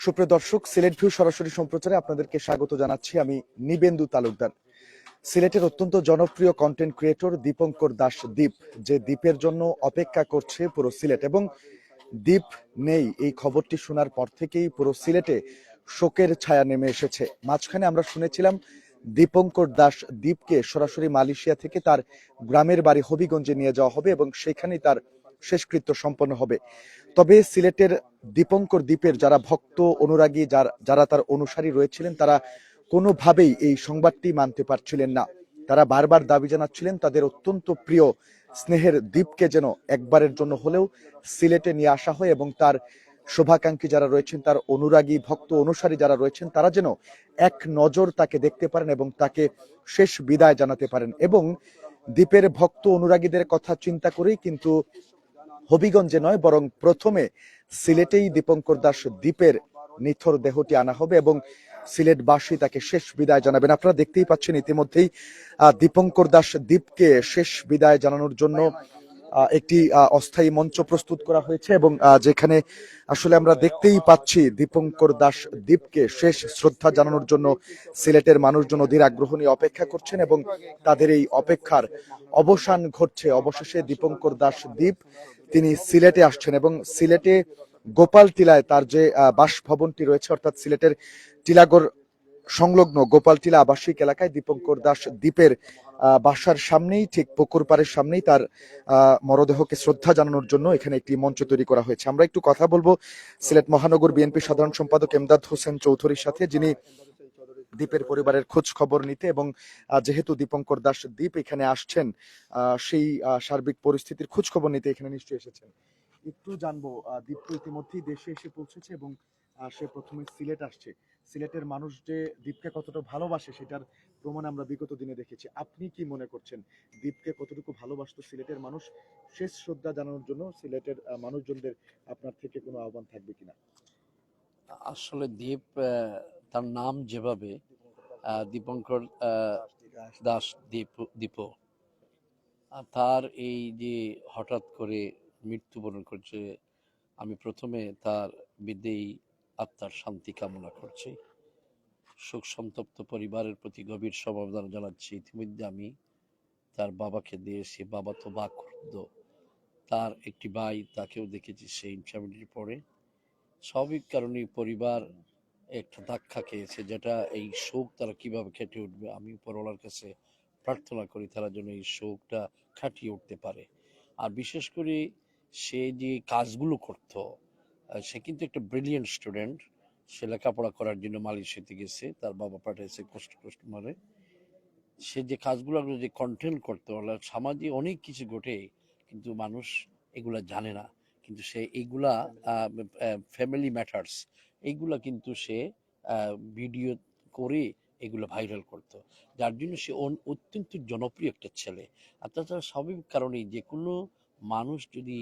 সুপ্রিয় দর্শক, সিলেট ভিউ সরাসরি সম্প্রচারে আপনাদেরকে স্বাগত জানাচ্ছি আমি নিবেন্দু তালুকদার। সিলেটের অত্যন্ত জনপ্রিয় কন্টেন্ট ক্রিয়েটর দীপঙ্কর দাস দ্বীপ, যে দ্বীপের জন্য অপেক্ষা করছে পুরো সিলেট এবং দ্বীপ নেই। এই খবরটি শোনার পর থেকেই পুরো সিলেটে শোকের ছায়া নেমে এসেছে। মাঝখানে আমরা শুনেছিলাম দীপঙ্কর দাস দ্বীপকে সরাসরি মালয়েশিয়া থেকে তার গ্রামের বাড়ি হবিগঞ্জে নিয়ে যাওয়া হবে এবং সেখানেই তার শেষকৃত্য সম্পন্ন হবে। তবে সিলেটের দীপঙ্কর দ্বীপের যারা ভক্ত, অনুরাগী যারা তার অনুসারী রয়েছিলেন, তারা কোনোভাবেই এই সংবাদটি মানতে পারছিলেন না। তারা বারবার দাবি জানাচ্ছিলেন, তাদের অত্যন্ত প্রিয় স্নেহের দ্বীপকে যেন একবারের জন্য হলেও সিলেটে নিয়ে আসা হয় এবং তার শোভাকাঙ্ক্ষী যারা রয়েছেন, তার অনুরাগী ভক্ত অনুসারী যারা রয়েছেন, তারা যেন এক নজর তাকে দেখতে পারেন এবং তাকে শেষ বিদায় জানাতে পারেন। এবং দ্বীপের ভক্ত অনুরাগীদের কথা চিন্তা করেই কিন্তু হবিগঞ্জে নয়, বরং প্রথমে সিলেটেই দীপঙ্কর দাস দ্বীপের নিথর দেহটি আনা হবে এবং সিলেটবাসী তাকে শেষ বিদায় জানাবেন। আপনারা দেখতেই পাচ্ছেন ইতিমধ্যেই দীপঙ্কর দাস দ্বীপকে শেষ বিদায় জানানোর জন্য একটি অস্থায়ী মঞ্চ প্রস্তুত করা হয়েছে এবং যেখানে আসলে আমরা দেখতেই পাচ্ছি দীপঙ্কর দাস দ্বীপকে শেষ শ্রদ্ধা জানানোর জন্য সিলেটের মানুষজন অধীর আগ্রহ নিয়ে অপেক্ষা করছেন এবং তাদের এই অপেক্ষার অবসান ঘটছে। অবশেষে দীপঙ্কর দাস দ্বীপ তিনি সিলেটে আসছেন এবং সিলেটে গোপাল টিলায় তার যে বাসভবনটি রয়েছে, অর্থাৎ সিলেটের টিলাগড় সংলগ্ন গোপাল টিলা আবাসিক এলাকায় দীপঙ্কর দাস দ্বীপের বাসার সামনেই, ঠিক পুকুর পাড়ের সামনেই তার মরদেহকে শ্রদ্ধা জানানোর জন্য এখানে একটি মঞ্চ তৈরি করা হয়েছে। আমরা একটু কথা বলব সিলেট মহানগর বিএনপি সাধারণ সম্পাদক এমদাদ হোসেন চৌধুরীর সাথে, যিনি দ্বীপের পরিবারের খোঁজ খবর নিতে এবং যেহেতু দীপঙ্কর দাস দ্বীপ এখানে আসছেন সেই সার্বিক পরিস্থিতির খোঁজ খবর নিতে এখানে নিশ্চয়ই এসেছেন। একটু জানব দীপ তো ইতিমধ্যেই দেশে এসে পৌঁছেছে এবং সে প্রথমে সিলেট আসছে। সিলেটের মানুষ যে দ্বীপকে কতটা ভালোবাসে সেটার প্রমাণ আমরা বিগত দিনে দেখেছি। আপনি কি মনে করছেন দ্বীপকে কতটুকু ভালোবাসতো সিলেটের মানুষ? শেষ শ্রদ্ধা জানানোর জন্য সিলেটের মানুষজনদের আপনার থেকে কোনো আহ্বান থাকবে কিনা? আসলে দ্বীপ তার নাম যেভাবে দীপঙ্কর দাস দীপ দীপ। তার এই যে হঠাৎ করে মৃত্যুবরণ করছে, আমি প্রথমে তার বিদেয়ী আত্মার শান্তি কামনা করছি। শোক সন্তপ্ত পরিবারের প্রতি গভীর সমবেদনা জানাচ্ছি। ইতিমধ্যে আমি তার বাবাকে দিয়েছি। বাবা তো বা ক্ষুব্ধ তার একটি ভাই, তাকেও দেখেছি সেই ইনফ্যামিলির পরে। স্বাভাবিক কারণে পরিবার একটা ধাক্কা খেয়েছে, যেটা এই শোক তারা কীভাবে খেটে উঠবে, আমি উপরওয়ালার কাছে প্রার্থনা করি তারা যেন এই শোকটা খাটিয়ে উঠতে পারে। আর বিশেষ করে সে যে কাজগুলো করতো সে কিন্তু একটা ব্রিলিয়েন্ট স্টুডেন্ট সে লেখাপড়া করার জন্য মালয়েশিয়াতে গেছে, তার বাবা পাঠিয়েছে কষ্ট কষ্ট মারে। সে যে কাজগুলো যে কন্টেন্ট করতো, অর্থাৎ সমাজে অনেক কিছু ঘটে, কিন্তু মানুষ এগুলা জানে না। কিন্তু সে এইগুলা ফ্যামিলি ম্যাটার্স এইগুলা কিন্তু সে ভিডিও করে এগুলো ভাইরাল করতো। যার জন্য সে অত্যন্ত জনপ্রিয় একটা ছেলে। আর তাছাড়া স্বাভাবিক কারণেই যে কোনো মানুষ যদি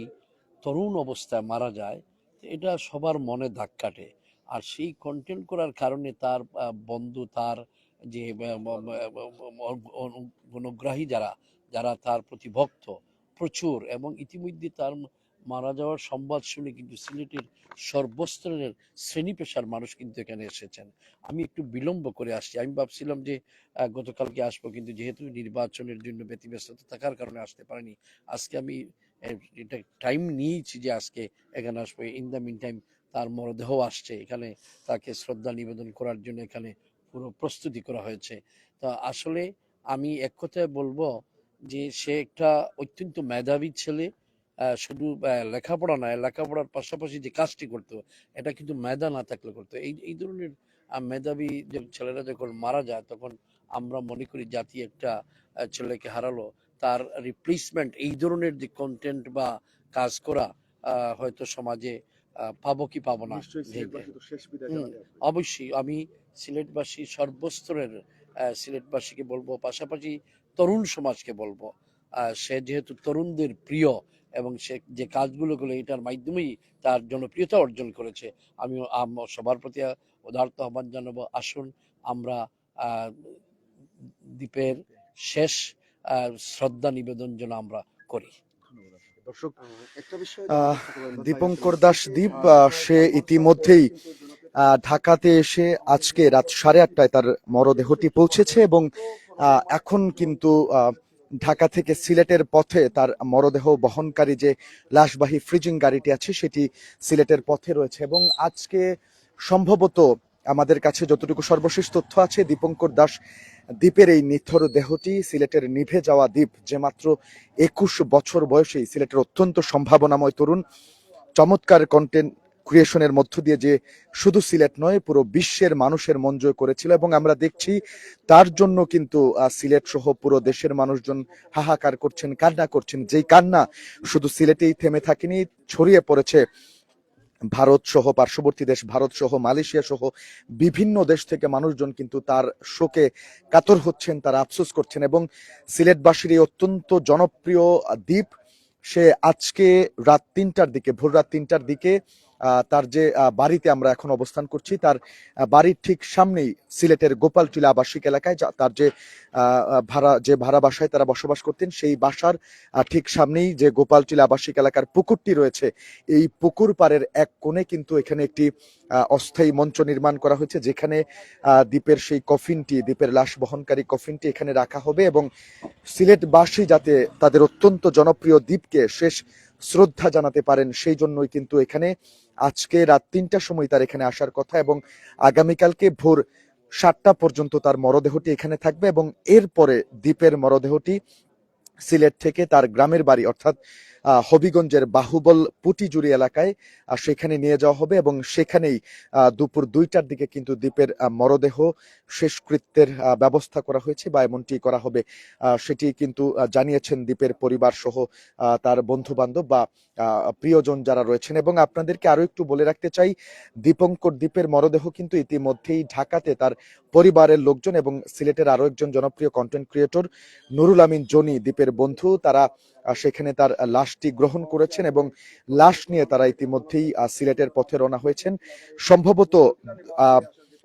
তরুণ অবস্থায় মারা যায়, এটা সবার মনে দাগ কাটে। আর সেই কন্টেন্ট করার কারণে তার বন্ধু, তার যে অনুগ্রাহী যারা যারা তার প্রতি ভক্ত, প্রচুর। এবং ইতিমধ্যে তার মারা যাওয়ার সংবাদ শুনে কিন্তু সিলেটের সর্বস্তরের শ্রেণি পেশার মানুষ কিন্তু এখানে এসেছেন। আমি একটু বিলম্ব করে আসছি। আমি ভাবছিলাম যে গতকালকে আসব কিন্তু যেহেতু নির্বাচনের জন্য ব্যতিব্যস্ততা থাকার কারণে আসতে পারিনি। আজকে আমি এটা টাইম নিয়েছি যে আজকে এখানে আসব। ইন দ্য মিন টাইম তার মরদেহ আসছে। এখানে তাকে শ্রদ্ধা নিবেদন করার জন্য এখানে পুরো প্রস্তুতি করা হয়েছে। তা আসলে আমি এক কথায় বলব যে, সে একটা অত্যন্ত মেধাবী ছেলে। শুধু লেখাপড়া নয় লেখাপড়ার পাশাপাশি যে কাজটি করতো এটা কিন্তু মেধা না থাকলে করতো এই এই ধরনের মেধাবী যে ছেলেরা যখন মারা যায় তখন আমরা মনে করি জাতি একটা ছেলেকে হারালো। তার রিপ্লেসমেন্ট এই ধরনের যে কন্টেন্ট বা কাজ করা হয়তো সমাজে পাবো কি পাবো না। অবশ্যই। আমি সিলেটবাসী সর্বস্তরের সিলেটবাসীকে বলব পাশাপাশি তরুণ সমাজকে বলব। আহ, সে যেহেতু তরুণদের প্রিয় এবং সে যে কাজগুলো গুলো এটার মাধ্যমেই তার জনপ্রিয়তা অর্জন করেছে। আমি সবার প্রতি উদার্ত আহ্বান জানাব। আসুন আমরা আহ, দ্বীপের শেষ শ্রদ্ধা নিবেদন যেন আমরা করি। দর্শক একটা বিষয় আহ, দীপঙ্কর দাস দীপ আহ, সে ইতিমধ্যেই আহ, ঢাকাতে এসে আজকে রাত সাড়ে আটটায় তার মরদেহটি পৌঁছেছে এবং আহ, এখন কিন্তু আহ, ঢাকা থেকে সিলেটের পথে তার মরদেহ বহনকারী যে লাশবাহী ফ্রিজিং গাড়িটি আছে, সেটি সিলেটের পথে রয়েছে। এবং আজকে সম্ভবত আমাদের কাছে যতটুকু সর্বশেষ তথ্য আছে, দীপঙ্কর দাস দ্বীপের এই নিথর দেহটি সিলেটের নিভে যাওয়া দ্বীপ, যে মাত্র একুশ বছর বয়সেই সিলেটের অত্যন্ত সম্ভাবনাময় তরুণ, চমৎকার কন্টেন্ট ক্রিয়েশনের মধ্য দিয়ে যে শুধু সিলেট নয়, পুরো বিশ্বের মানুষের মন জয় করেছিল এবং আমরা দেখছি তার জন্য কিন্তু সিলেট সহ পুরো দেশের মানুষজন হাহাকার করছেন, কান্না করছেন। যেই কান্না শুধু সিলেটেই থেমে থাকেনি, ছড়িয়ে পড়েছে ভারত সহ, পার্শ্ববর্তী দেশ ভারত সহ, মালয়েশিয়া সহ, বিভিন্ন দেশ থেকে মানুষজন কিন্তু তার শোকে কাতর হচ্ছেন, তারা আফসোস করছেন এবং সিলেটবাসীর এই অত্যন্ত জনপ্রিয় দ্বীপ, সে আজকে রাত তিনটার দিকে, ভোর রাত তিনটার দিকে তার যে বাড়িতে আমরা এখন অবস্থান করছি, তার বাড়ির ঠিক সামনেই সিলেটের গোপালটিলা আবাসিক এলাকায় তার যে ভাড়া যে ভাড়া বাসায় তারা বসবাস করতেন, সেই বাসার ঠিক সামনেই যে গোপালটিলা আবাসিক এলাকার পুকুরটি রয়েছে, এই পুকুর পাড়ের এক কোণে কিন্তু এখানে একটি অস্থায়ী মঞ্চ নির্মাণ করা হয়েছে, যেখানে দ্বীপের সেই কফিনটি, দ্বীপের লাশ বহনকারী কফিনটি এখানে রাখা হবে এবং সিলেটবাসী যাতে তাদের অত্যন্ত জনপ্রিয় দ্বীপকে শেষ শ্রদ্ধা জানাতে পারেন, সেই জন্যই কিন্তু এখানে আজকে রাত তিনটার সময় তার এখানে আসার কথা এবং আগামীকালকে ভোর সাতটা পর্যন্ত তার মরদেহটি এখানে থাকবে এবং এরপরে দ্বীপের মরদেহটি সিলেট থেকে তার গ্রামের বাড়ি, অর্থাৎ হবিগঞ্জের বাহুবল পুটিজুড়ি এলাকায় সেখানে নিয়ে যাওয়া হবে এবং সেখানেই দুপুর দুইটার দিকে কিন্তু দ্বীপের মরদেহ শেষকৃত্যের ব্যবস্থা করা হয়েছে বা এমনটি করা হবে। সেটি কিন্তু জানিয়েছেন দ্বীপের পরিবার সহ তার বন্ধু বান্ধব বা প্রিয়জন যারা রয়েছেন। এবং আপনাদেরকে আরও একটু বলে রাখতে চাই, দীপঙ্কর দ্বীপের মরদেহ কিন্তু ইতিমধ্যেই ঢাকাতে তার পরিবারের লোকজন এবং সিলেটের আরও একজন জনপ্রিয় কন্টেন্ট ক্রিয়েটর নুরুল আমিন জনি দ্বীপের বন্ধু। তারা সেখানে তার লাশটি গ্রহণ করেছেন এবং লাশ নিয়ে তারা ইতিমধ্যেই সিলেটের পথে রওনা হয়েছেন। সম্ভবত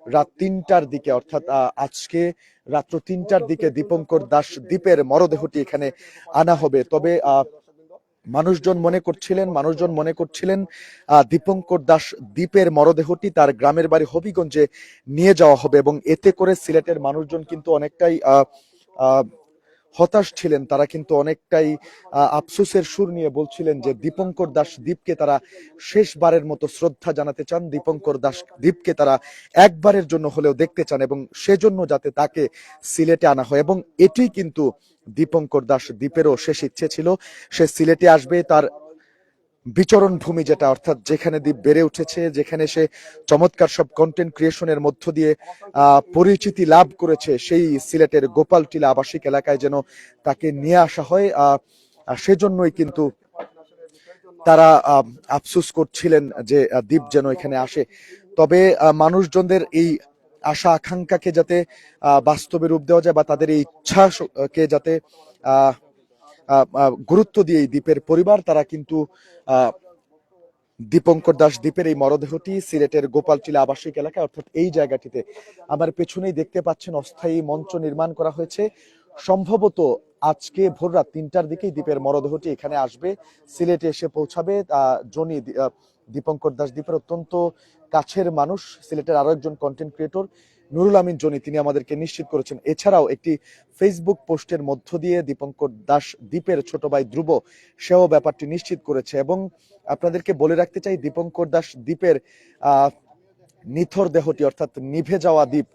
রাত তিনটার দিকে, অর্থাৎ আজকে রাত্র তিনটার দিকে দীপঙ্কর দাস দ্বীপের মরদেহটি এখানে আনা হবে। তবে মানুষজন মনে করছিলেন, মানুষজন মনে করছিলেন দীপঙ্কর দাস দ্বীপের মরদেহটি তার গ্রামের বাড়ি হবিগঞ্জে নিয়ে যাওয়া হবে এবং এতে করে সিলেটের মানুষজন কিন্তু অনেকটাই হতাশ ছিলেন। তারা কিন্তু অনেকটাই আফসোসের সুর নিয়ে বলছিলেন যে দীপঙ্কর দাস দ্বীপকে তারা শেষবারের মতো শ্রদ্ধা জানাতে চান। দীপঙ্কর দাস দ্বীপকে তারা একবারের জন্য হলেও দেখতে চান এবং সেজন্য যাতে তাকে সিলেটে আনা হয় এবং এটি কিন্তু দীপঙ্কর দাস দ্বীপেরও শেষ ইচ্ছে ছিল। সে সিলেটে আসবে, তার বিচরণ ভূমি যেটা অর্থাৎ যেখানে দ্বীপ বেড়ে উঠেছে যেখানে সে চমৎকার সব কন্টেন্ট ক্রিয়েশনের মধ্য দিয়ে পরিচিতি লাভ করেছে সেই সিলেটের গোপালটিলা আবাসিক এলাকায় যেন তাকে নিয়ে আসা হয়। সেজন্যই কিন্তু তারা আফসোস করছিলেন যে দ্বীপ যেন এখানে আসে। তবে মানুষজনদের এই আশা আকাঙ্ক্ষাকে যাতে বাস্তবে রূপ দেওয়া যায় বা তাদের এই ইচ্ছাকে যাতে আহ, গুরুত্ব দিয়ে এই দ্বীপের পরিবার, তারা কিন্তু দীপঙ্কর দাস দ্বীপের এই মরদেহটি সিলেটের গোপালটিলা আবাসিক এলাকা অর্থাৎ এই জায়গাটিতে আমার পেছনেই দেখতে পাচ্ছেন অস্থায়ী মঞ্চ নির্মাণ করা হয়েছে। সম্ভবত আজকে ভোর রাত তিনটার দিকেই দ্বীপের মরদেহটি এখানে আসবে। সিলেটে এসে পৌঁছাবে জনি দীপঙ্কর দাস দ্বীপের অত্যন্ত কাছের মানুষ, সিলেটের আরও একজন কন্টেন্ট ক্রিয়েটর নুরুল আমিন জনি, তিনি আমাদেরকে নিশ্চিত করেছেন। এছাড়াও একটি ফেসবুক পোস্টের মধ্য দিয়ে দীপঙ্কর দাস দ্বীপের ছোট ভাই ধ্রুব, সেও ব্যাপারটি নিশ্চিত করেছে। এবং আপনাদেরকে বলে রাখতে চাই, দীপঙ্কর দাস দ্বীপের নিথর দেহটি অর্থাৎ নিভে যাওয়া দ্বীপ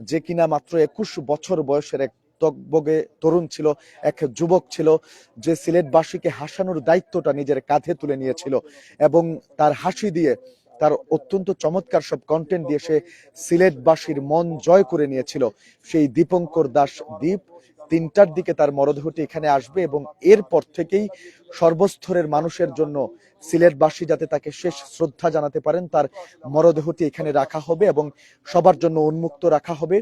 যে কিনা মাত্র একুশ বছর বয়সের এক তকবগে তরুণ ছিল, এক যুবক ছিল, যে সিলেটবাসীকে হাসানোর দায়িত্বটা নিজের কাঁধে তুলে নিয়েছিল এবং তার হাসি দিয়ে তার অত্যন্ত চমৎকার সব কন্টেন্ট দিয়ে সে সিলেটবাসীর মন জয় করে নিয়েছিল। সেই দীপঙ্কর দাস দ্বীপ তিনটার দিকে তার মরদেহটি এখানে আসবে এবং এরপর থেকেই সর্বস্তরের মানুষের জন্য সিলেটবাসী যাতে তাকে শেষ শ্রদ্ধা জানাতে পারেন, তার মরদেহটি এখানে রাখা হবে এবং সবার জন্য উন্মুক্ত রাখা হবে।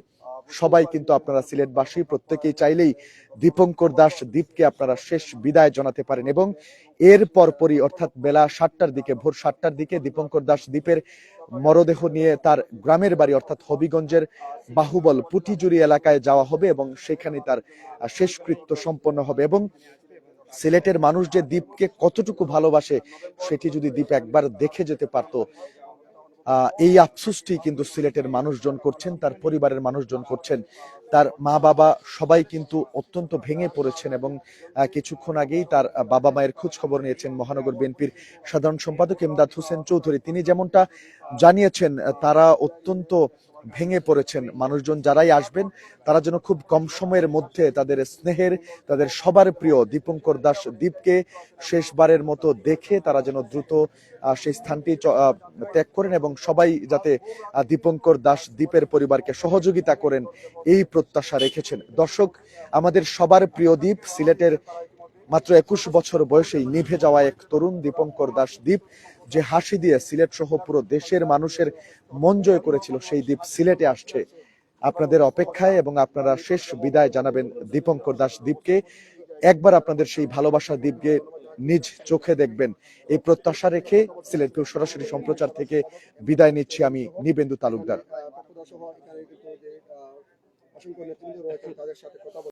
সবাই কিন্তু আপনারা সিলেটবাসী, প্রত্যেকেই চাইলেই দীপঙ্কর দাস দ্বীপকে আপনারা শেষ বিদায় জানাতে পারেন এবং এর পরপরই অর্থাৎ বেলা সাতটার দিকে, ভোর সাতটার দিকে দীপঙ্কর দাস দ্বীপের মরদেহ নিয়ে তার গ্রামের বাড়ি অর্থাৎ হবিগঞ্জের বাহুবল পুটিজুরি এলাকায় যাওয়া হবে এবং সেখানে তার শেষকৃত্য সম্পন্ন হবে এবং সিলেটের মানুষ যে দ্বীপকে কতটুকু ভালোবাসে, সেটি যদি দ্বীপ একবার দেখে যেতে পারতো এই আফসুসটি কিন্তু সিলেটের মানুষজন করছেন, তার পরিবারের মানুষজন করছেন। তার মা বাবা সবাই কিন্তু অত্যন্ত ভেঙে পড়েছেন এবং কিছুক্ষণ আগেই তার বাবা মায়ের খোঁজ খবর নিয়েছেন মহানগর বিএনপির সাধারণ সম্পাদক এমদাদ হোসেন চৌধুরী। তিনি যেমনটা জানিয়েছেন, তারা অত্যন্ত ভেঙে পড়েছেন। মানুষজন যারাই আসবেন, তারা যেন খুব কম সময়ের মধ্যে তাদের স্নেহের, তাদের সবার প্রিয় দীপঙ্কর দাস দ্বীপকে শেষবারের মতো দেখে তারা যেন দ্রুত সেই স্থানটি ত্যাগ করেন এবং সবাই যাতে দীপঙ্কর দাস দ্বীপের পরিবারকে সহযোগিতা করেন, এই প্রত্যাশা রেখেছেন। দর্শক, আমাদের সবার প্রিয় দ্বীপ সিলেটের মাত্র একুশ বছর বয়সেই নিভে যাওয়া এক তরুণ দীপঙ্কর দাস দ্বীপ। যে হাসি দিয়ে সিলেট সহ পুরো দেশের মানুষের মন জয় করেছিল, সেই দ্বীপ সিলেটে আসছে। আপনাদের অপেক্ষায় এবং আপনারা শেষ বিদায় জানাবেন দীপঙ্কর দাস দ্বীপকে। একবার আপনাদের সেই ভালোবাসা দ্বীপকে নিজ চোখে দেখবেন। এই প্রত্যাশা রেখে সিলেট ভিউ সরাসরি সম্প্রচার থেকে বিদায় নিচ্ছি আমি নিবেন্দু তালুকদার।